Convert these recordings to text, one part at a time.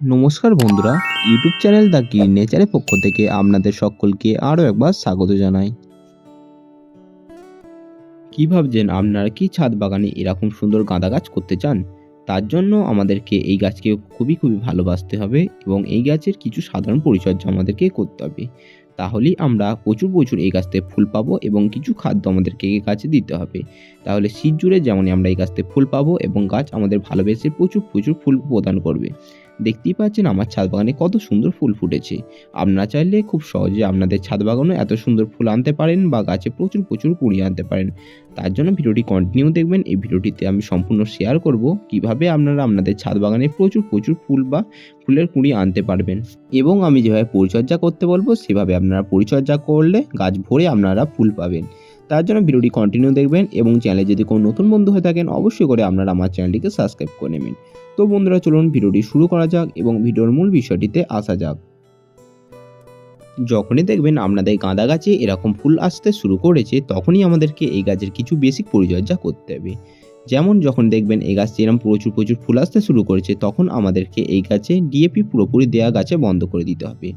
নমস্কার বন্ধুরা, YouTube channel the green নেচারের পক্ষ থেকে আপনাদের সকলকে আরও একবার স্বাগত জানাই। কি ভাবছেন আপনারা? কি ছাদ বাগানে এরকম সুন্দর গাঁদা গাছ করতে চান? তার জন্য আমাদেরকে এই গাছকে খুবই খুবই ভালোবাসতে হবে এবং এই গাছের কিছু সাধারণ পরিচর্যা আমাদেরকে করতে হবে। তাহলেই আমরা প্রচুর প্রচুর এই গাছ থেকে ফুল পাবো এবং কিছু খাদ্য আমাদেরকে এই গাছে দিতে হবে। তাহলে শীত জুড়ে যেমনই আমরা এই গাছ থেকে ফুল পাবো এবং গাছ আমাদের ভালোবেসে প্রচুর প্রচুর ফুল প্রদান করবে। দেখতেই পাচ্ছেন আমার ছাদ বাগানে কত সুন্দর ফুল ফুটেছে। আপনারা চাইলে খুব সহজে আপনাদের ছাদ বাগানে এত সুন্দর ফুল আনতে পারেন বা গাছে প্রচুর প্রচুর কুড়ি আনতে পারেন। তার জন্য ভিডিওটি কন্টিনিউ দেখবেন, এই ভিডিওটিতে আমি সম্পূর্ণ শেয়ার করব কীভাবে আপনারা আপনাদের ছাদ বাগানে প্রচুর প্রচুর ফুল বা ফুলের কুঁড়ি আনতে পারবেন। এবং আমি যেভাবে পরিচর্যা করতে বলব, সেভাবে আপনারা পরিচর্যা করলে গাছ ভরে আপনারা ফুল পাবেন। তার জন্য ভিডিওটি কন্টিনিউ দেখবেন এবং চ্যানেলে যদি কোনো নতুন বন্ধু হয়ে থাকেন, অবশ্যই করে আপনারা আমার চ্যানেলটিকে সাবস্ক্রাইব করে নেবেন। তো বন্ধুরা, চলুন ভিডিওটি শুরু করা যাক এবং ভিডিওর মূল বিষয়টিতে আসা যাক। যখনই দেখবেন আপনাদের গাঁদা গাছে এরকম ফুল আসতে শুরু করেছে, তখনই আমাদেরকে এই গাছের কিছু বেসিক পরিচর্যা করতে হবে। যেমন যখন দেখবেন এই গাছটি এরকম প্রচুর প্রচুর ফুল আসতে শুরু করেছে, তখন আমাদেরকে এই গাছে ডিএপি পুরোপুরি দেওয়া গাছে বন্ধ করে দিতে হবে।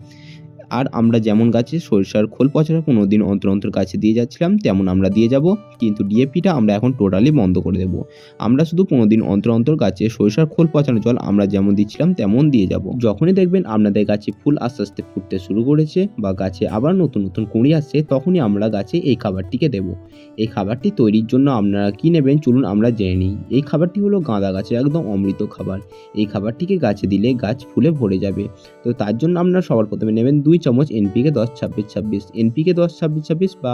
আর আমরা যেমন গাছে সরিষার খোল পচারা পনেরো দিন অন্তর অন্তর গাছে দিয়ে যাচ্ছিলাম, তেমন আমরা দিয়ে যাব। কিন্তু ডিএপিটা আমরা এখন টোটালি বন্ধ করে দেব। আমরা শুধু পনেরো দিন অন্তর অন্তর গাছে সরিষার খোল পচানো জল আমরা যেমন দিচ্ছিলাম, তেমন দিয়ে যাব। যখনই দেখবেন আপনাদের গাছে ফুল আস্তে আস্তে ফুটতে শুরু করেছে বা গাছে আবার নতুন নতুন কুঁড়ি আসছে, তখনই আমরা গাছে এই খাবারটিকে দেব। এই খাবারটি তৈরির জন্য আপনারা কি নেবেন চলুন আমরা জেনে নিই। এই খাবারটি হলো গাঁদা গাছের একদম অমৃত খাবার। এই খাবারটিকে গাছে দিলে গাছ ফুলে ভরে যাবে। তো তার জন্য আপনারা সবার প্রথমে নেবেন দুই চামচ এনপিকে দশ, ছাব্বিশ ছাব্বিশ। এনপিকে দশ, ছাব্বিশ ছাব্বিশ বা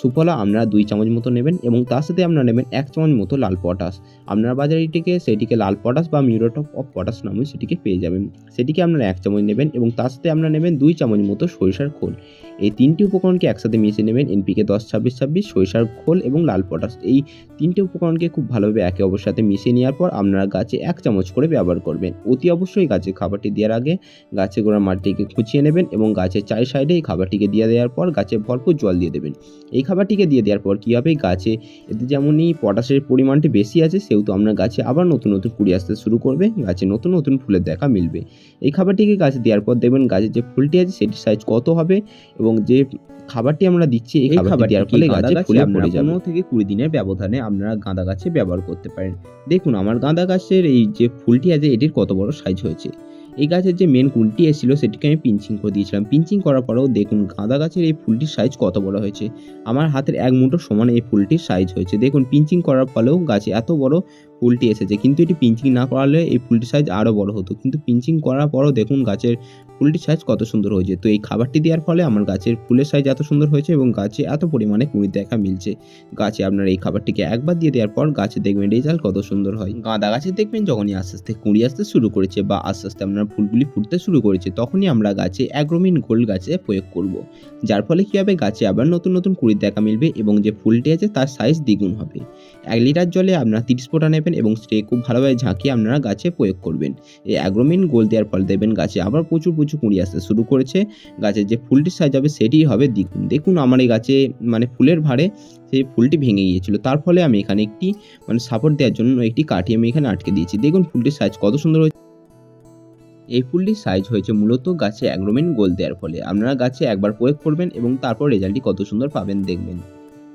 সুফলা আপনারা দুই চামচ মতো নেবেন এবং তার সাথে আপনারা নেবেন এক চামচ মতো লাল পটাশ। আপনারা বাজারে এটিকে সেটিকে লাল পটাশ বা মিউরেট অফ পটাশ নামে সেটিকে পেয়ে যাবেন। সেটিকে আপনারা এক চামচ নেবেন এবং তার সাথে আপনারা নেবেন দুই চামচ মতো সরিষার খোল। এই তিনটি উপকরণকে একসাথে মিশিয়ে নেবেন এনপিকে দশ, ছাব্বিশ ছাব্বিশ, সরিষার খোল এবং লাল পটাশ। এই তিনটে উপকরণকে খুব ভালোভাবে একে অপরের সাথে মিশিয়ে নেওয়ার পর আপনারা গাছে এক চামচ করে ব্যবহার করবেন। অতি অবশ্যই গাছে খাবারটি দেওয়ার আগে গাছে গোড়া মাটিকে খুঁচিয়ে নেবেন এবং গাছের চারি সাইডে এই খাবারটিকে দিয়ে দেওয়ার পর গাছে ভরপুর জল দিয়ে দেবেন। এই খাবারটিকে দিয়ে দেওয়ার পর কী হবে? গাছে এতে যেমনই পটাশের পরিমাণটি বেশি আছে সেহেতু আপনার গাছে আবার নতুন নতুন কুড়ি আসতে শুরু করবে। গাছে নতুন নতুন ফুলের দেখা মিলবে। এই খাবারটিকে গাছে দেওয়ার পর দেখবেন গাছের যে ফুলটি আছে সেটির সাইজ কত হবে? এবং যে খাবারটি আমরা দিচ্ছি এই খাবারটি দেওয়ার ফলে গাছে ফুলে পড়ে যাবে। পনেরো থেকে কুড়ি দিনের ব্যবধানে আপনারা গাঁদা গাছে ব্যবহার করতে পারেন। দেখুন আমার গাঁদা গাছের এই যে ফুলটি আছে এটির কত বড় সাইজ হয়েছে? এই গাছের যে মেন কুলটি এসেছিল, সেটিকে আমি পিঞ্চিং করে দিয়েছিলাম। পিঞ্চিং করার পরেও দেখুন, গাঁদা গাছের এই ফুলটির সাইজ কত বড় হয়েছে। আমার হাতের এক মুঠো সমান এই ফুলটির সাইজ হয়েছে। দেখুন পিঞ্চিং করার ফলেও গাছে এত বড় ফুলটি এসেছে। কিন্তু এটি পিঞ্চিং না করালে এই ফুলটির সাইজ আরও বড় হতো। কিন্তু পিঞ্চিং করার পরও দেখুন গাছের ফুলটির সাইজ কত সুন্দর হয়েছে। তো এই খাবারটি দেওয়ার ফলে আমার গাছের ফুলের সাইজ এত সুন্দর হয়েছে এবং গাছে এত পরিমাণে কুড়ি দেখা মিলছে। গাছে আপনার এই খাবারটিকে একবার দিয়ে দেওয়ার পর গাছে দেখবেন রেজাল্ট কত সুন্দর হয়। গাঁদা গাছে দেখবেন যখনই আস্তে আস্তে কুড়ি আসতে শুরু করেছে বা আস্তে আস্তে আপনার ফুলগুলি ফুটতে শুরু করেছে, তখনই আমরা গাছে অ্যাগ্রোমিন গোল্ড গাছে প্রয়োগ করব। যার ফলে কী হবে? গাছে আবার নতুন নতুন কুড়ির দেখা মিলবে এবং যে ফুলটি আছে তার সাইজ দ্বিগুণ হবে। এক লিটার জলে আপনার তিরিশ ফোঁটা নেবেন। এবং স্প্রে খুব ভালোভাবে ঝাঁকিয়ে আপনারা গাছে প্রয়োগ করবেন। এই অ্যাগ্রোমিন গোল দেওয়ার ফলে দেখবেন গাছে। আবার প্রচুর প্রচুর কুঁড়ি আসতে শুরু করেছে। গাছের যে ফুলটির সাইজ হবে সেটি হবে দ্বিগুণ। দেখুন আমার এই গাছে মানে ফুলের ভারে সেই ফুলটি ভেঙে গিয়েছিল। তার ফলে আমি এখানে একটি মানে সাপোর্ট দেওয়ার জন্য একটি কাঠি আমি এখানে আটকে দিয়েছি। দেখুন ফুলটির সাইজ কত সুন্দর হয়েছে। এই ফুলটির সাইজ হয়েছে মূলত গাছে অ্যাগ্রোমেন গোল দেওয়ার ফলে। আপনারা গাছে একবার প্রয়োগ করবেন এবং তারপর রেজাল্টটি কত সুন্দর পাবেন, দেখবেন।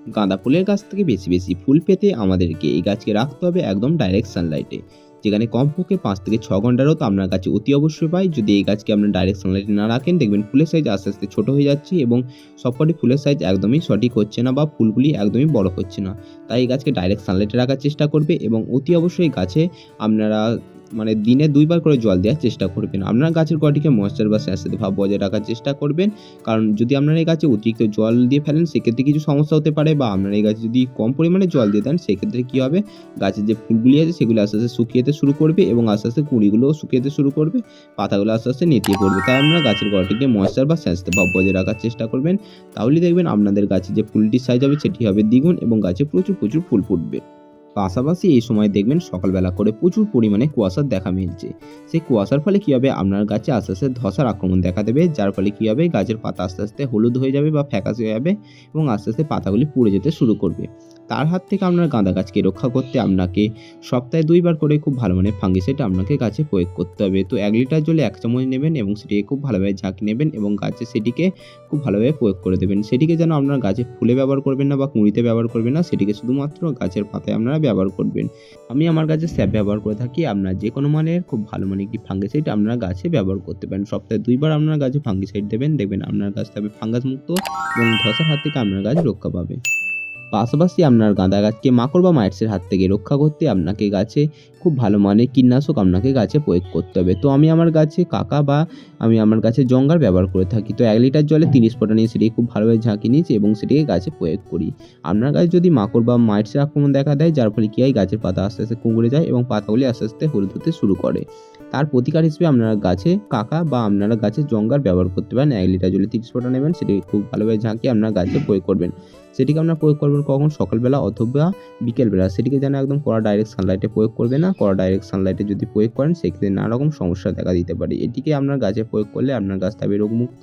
গাঁদা ফুলের গাছ থেকে বেশি বেশি ফুল পেতে আমাদেরকে এই গাছকে রাখতে হবে একদম ডাইরেক্ট সানলাইটে যেখানে কমপক্ষে পাঁচ থেকে ছ ঘন্টারও তো আপনার কাছে অতি অবশ্যই পাই। যদি এই গাছকে আপনার ডাইরেক্ট সানলাইটে না রাখেন, দেখবেন ফুলের সাইজ আস্তে আস্তে ছোটো হয়ে যাচ্ছে এবং সবকটি ফুলের সাইজ একদমই সঠিক হচ্ছে না বা ফুলগুলি একদমই বড় হচ্ছে না। তাই এই গাছকে ডাইরেক্ট সানলাইটে রাখার চেষ্টা করবে এবং অতি অবশ্যই গাছে আপনারা মানে দিনে দুইবার করে জল দেওয়ার চেষ্টা করবেন। আপনার গাছের গোড়াটিকে ময়েশ্চার বা স্যাঁতস্যাঁতে ভাব বজায় রাখার চেষ্টা করবেন। কারণ যদি আপনারা এই গাছে অতিরিক্ত জল দিয়ে ফেলেন, সেক্ষেত্রে কিছু সমস্যা হতে পারে বা আপনার এই গাছে যদি কম পরিমাণে জল দিয়ে দেন, সেক্ষেত্রে কী হবে? গাছের যে ফুলগুলি আছে, সেগুলো আস্তে আস্তে শুকিয়ে যেতে শুরু করবে এবং আস্তে আস্তে কুঁড়িগুলোও শুকিয়েতে শুরু করবে, পাতাগুলো আস্তে আস্তে নেতিয়ে পড়বে। তাই আপনারা গাছের গোড়াটিকে ময়েশ্চার বা স্যাঁতস্যাঁতে ভাব বজায় রাখার চেষ্টা করবেন। তাহলে দেখবেন আপনাদের গাছে যে ফুলটির সাইজ হবে, সেটি হবে দ্বিগুণ এবং গাছে প্রচুর প্রচুর ফুল ফুটবে। পাশাপাশি এই সময় দেখবেন সকালবেলা করে প্রচুর পরিমাণে কুয়াশার দেখা মিলছে। সেই কুয়াশার ফলে কী হবে? আপনার গাছে আস্তে আস্তে ধসার আক্রমণ দেখা দেবে, যার ফলে কী হবে? গাছের পাতা আস্তে আস্তে হলুদ হয়ে যাবে বা ফ্যাকাশে হয়ে যাবে এবং আস্তে আস্তে পাতাগুলি পুড়ে যেতে শুরু করবে। তার হাত থেকে আপনার গাঁদা গাছকে রক্ষা করতে আপনাকে সপ্তাহে দুইবার করে খুব ভালো মানের ফাঙ্গিসাইড আপনাকে গাছে প্রয়োগ করতে হবে। তো এক লিটার জলে এক চামচ নেবেন এবং সেটিকে খুব ভালোভাবে ঝাঁকি নেবেন এবং গাছে সেটিকে খুব ভালোভাবে প্রয়োগ করে দেবেন। সেটিকে যেন আপনার গাছে ফুলে ব্যবহার করবেন না বা কুঁড়িতে ব্যবহার করবেন না, সেটিকে শুধুমাত্র গাছের পাতায় আপনারা ব্যবহার করবেন। আমি আমার গাছে স্যাপ ব্যবহার করে থাকি। আপনার যে কোনো মানের খুব ভালো মানের একটি ফাঙ্গিসাইড আপনারা গাছে ব্যবহার করতে পারেন। সপ্তাহে দুইবার আপনার গাছে ফাঙ্গিসাইড দেবেন, দেখবেন আপনার গাছ থাকবে ফাঙ্গাস মুক্ত এবং ধসার হাত থেকে আপনার গাছ রক্ষা পাবে। পাশাপাশি আপনার গাঁদা গাছকে মাকড় বা মাইটসের হাত থেকে রক্ষা করতে আপনাকে গাছে খুব ভালো মানের কীটনাশক আপনাকে গাছে প্রয়োগ করতে হবে। তো আমি আমার গাছে কাকা বা আমি আমার গাছে জঙ্গার ব্যবহার করে থাকি। তো এক লিটার জলে তিরিশ ফোঁটা নিয়ে সেটিকে খুব ভালোভাবে ঝাঁকি নিয়েছি এবং সেটিকে গাছে প্রয়োগ করি। আপনার গাছে যদি মাকড় বা মাইটসের আক্রমণ দেখা দেয়, যার ফলে কী হয়? গাছের পাতা আস্তে আস্তে কুঁকড়ে যায় এবং পাতাগুলি আস্তে আস্তে হলুদ হতে শুরু করে। তার প্রতিকার হিসেবে আপনারা গাছে কাকা বা আপনারা গাছে জঙ্গার ব্যবহার করতে পারেন। এক লিটার জলে তিরিশ ফোঁটা নেবেন সেটিকে খুব ভালোভাবে ঝাঁকিয়ে আপনার গাছে প্রয়োগ করবেন। সেটিকে আপনারা প্রয়োগ করবেন কখন? সকালবেলা অথবা বিকেলবেলা। সেটিকে যেন একদম কড়া ডাইরেক্ট সানলাইটে প্রয়োগ করবে না। কড়া ডাইরেক্ট সানলাইটে যদি প্রয়োগ করেন, সেক্ষেত্রে নানা রকম সমস্যা দেখা দিতে পারে। এটিকে আপনার গাছে প্রয়োগ করলে আপনার গাছ থাকবে রোগমুক্ত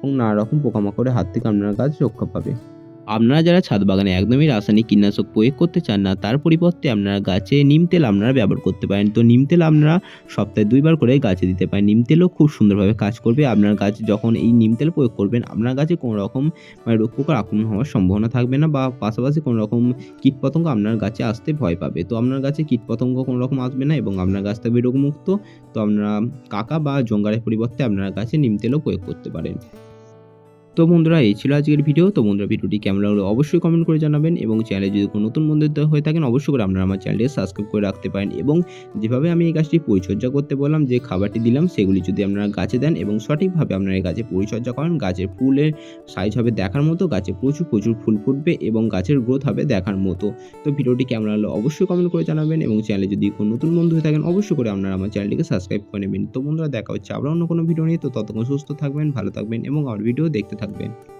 এবং নানা রকম পোকামাকড়ের হাত থেকে আপনার গাছ রক্ষা পাবে। আপনারা যারা ছাদ বাগানে একদমই রাসায়নিক কীটনাশক প্রয়োগ করতে চান না, তার পরিবর্তে আপনারা গাছে নিম তেল আপনারা ব্যবহার করতে পারেন। তো নিম তেল আপনারা সপ্তাহে দুইবার করে গাছে দিতে পারেন। নিম তেলও খুব সুন্দরভাবে কাজ করবে। আপনার গাছ যখন এই নিম তেল প্রয়োগ করবেন, আপনার গাছে কোনো রকম মানে রোগ পোকার আক্রমণ হওয়ার সম্ভাবনা থাকবে না বা পাশাপাশি কোনো রকম কীটপতঙ্গ আপনার গাছে আসতে ভয় পাবে। তো আপনার গাছে কীটপতঙ্গ কোনো রকম আসবে না এবং আপনার গাছ থাকবে রোগমুক্ত। তো আপনারা কাকা বা জঙ্গারের পরিবর্তে আপনার গাছে নিম তেলও প্রয়োগ করতে পারেন। তো বন্ধুরা, এই ছিল আজকের ভিডিও তো বন্ধুরা ভিডিওটি কেমন লাগল অবশ্যই কমেন্ট করে জানাবেন এবং চ্যানেলে যদি কোনো নতুন বন্ধু হয়ে থাকেন, অবশ্যই করে আপনারা আমার চ্যানেলটি সাবস্ক্রাইব করে রাখতে পারেন এবং যেভাবে আমি এই গাছটি পরিচর্যা করতে বললাম, যে খাবারটি দিলাম, সেগুলি যদি আপনারা গাছে দেন এবং সঠিকভাবে আপনারা এই গাছে পরিচর্যা করেন, গাছের ফুলের সাইজ হবে দেখার মতো, গাছে প্রচুর প্রচুর ফুল ফুটবে এবং গাছের গ্রোথ হবে দেখার মতো। তো ভিডিওটি কেমন লাগল অবশ্যই কমেন্ট করে জানাবেন এবং চ্যানেলে যদি কোনো নতুন বন্ধু হয়ে থাকেন, অবশ্যই করে আপনারা আমার চ্যানেলটিকে সাবস্ক্রাইব করে নেবেন। তো বন্ধুরা, দেখা হচ্ছে আবার অন্য কোনো ভিডিও নিয়ে। তো ততক্ষণ সুস্থ থাকবেন, ভালো থাকবেন এবং আমার ভিডিও দেখতে থাকবেন।